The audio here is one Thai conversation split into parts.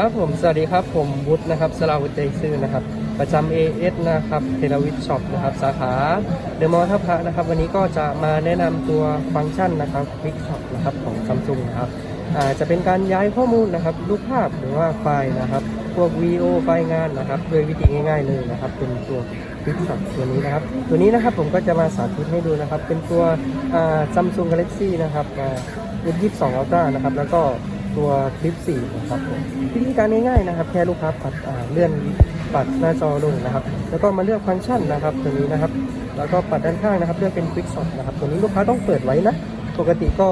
ครับผมสวัสดีครับผมวุฒินะครับสลาวุฒิใจซื่อนะครับ ประจำ AS นะครับเทเลวิชช็อปนะครับสาขาเดอะมอลล์ท่าพระนะครับ วันนี้ก็จะมาแนะนำตัวฟังก์ชันนะครับ Quick Shop นะครับของซัมซุงนะครับอาจะเป็นการย้ายข้อมูลนะครับรูปภาพหรือว่าไฟล์นะครับ พวกวีโอไฟล์งานนะครับโดยวิธีง่าย ๆเลยนะครับ เป็นตัว Quick Shop ตัวนี้นะครับ ตัวนี้นะครับผมก็จะมาสาธิตให้ดูนะครับ เป็นตัวซัมซุงกาแล็กซี่นะครับอ่า F22 Ultra นะครับแล้วก็ ตัวคลิป4นะครับผมวิธีการง่ายๆนะครับแค่ลูกค้าปัดเลื่อนปัดหน้าจอลงนะครับ แล้วก็มาเลือกฟังก์ชันนะครับตัวนี้นะครับ แล้วก็ปัดด้านข้างนะครับเลือกเป็น Quick Shot นะครับตัวนี้ลูกค้าต้องเปิดไว้นะปกติก็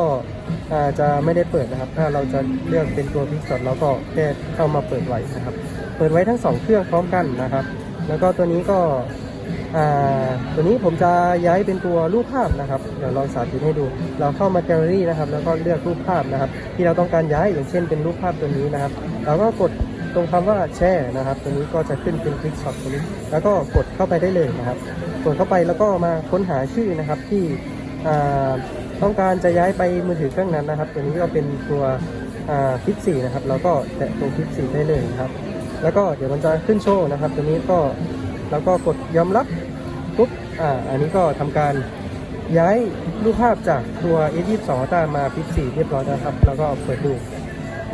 จะไม่ได้เปิดนะครับ ถ้าเราจะเลือกเป็นตัว Quick Shot เราก็แค่เข้ามาเปิดไว้นะครับ เปิดไว้ทั้งสองเครื่องพร้อมกันนะครับ แล้วก็ตัวนี้ก็ ตัวนี้ผมจะย้ายเป็นตัวรูปภาพนะครับ เดี๋ยวลองสาธิตให้ดู เราเข้ามาแกลเลอรี่นะครับ แล้วก็เลือกรูปภาพนะครับ ที่เราต้องการย้ายอย่างเช่นเป็นรูปภาพตัวนี้นะครับ เราก็กดตรงคำว่าแช่นะครับ ตัวนี้ก็จะขึ้นเป็นคลิกช็อตตัวนี้ แล้วก็กดเข้าไปได้เลยนะครับ กดเข้าไปแล้วก็มาค้นหาชื่อนะครับที่ต้องการจะย้ายไปมือถือเครื่องนั้นนะครับ ตัวนี้ก็เป็นตัวคลิป4นะครับ เราก็แตะตรงคลิป4ได้เลยนะครับ แล้วก็เดี๋ยวมันจะขึ้นโชว์นะครับ ตัวนี้ก็ แล้วก็กดยอมรับปุ๊บอ่าอันนี้ก็ทำการย้ายรูปภาพจากตัว A22 ต้ามาพิก4เรียบร้อยนะครับ แล้วก็เปิดดู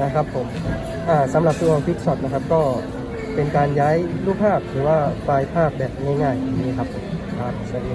นะครับผมอ่าสำหรับตัว Quick Shot นะครับก็เป็นการย้ายรูปภาพหรือว่าไฟล์ภาพแบบง่ายๆนี้ครับครับสวัสดี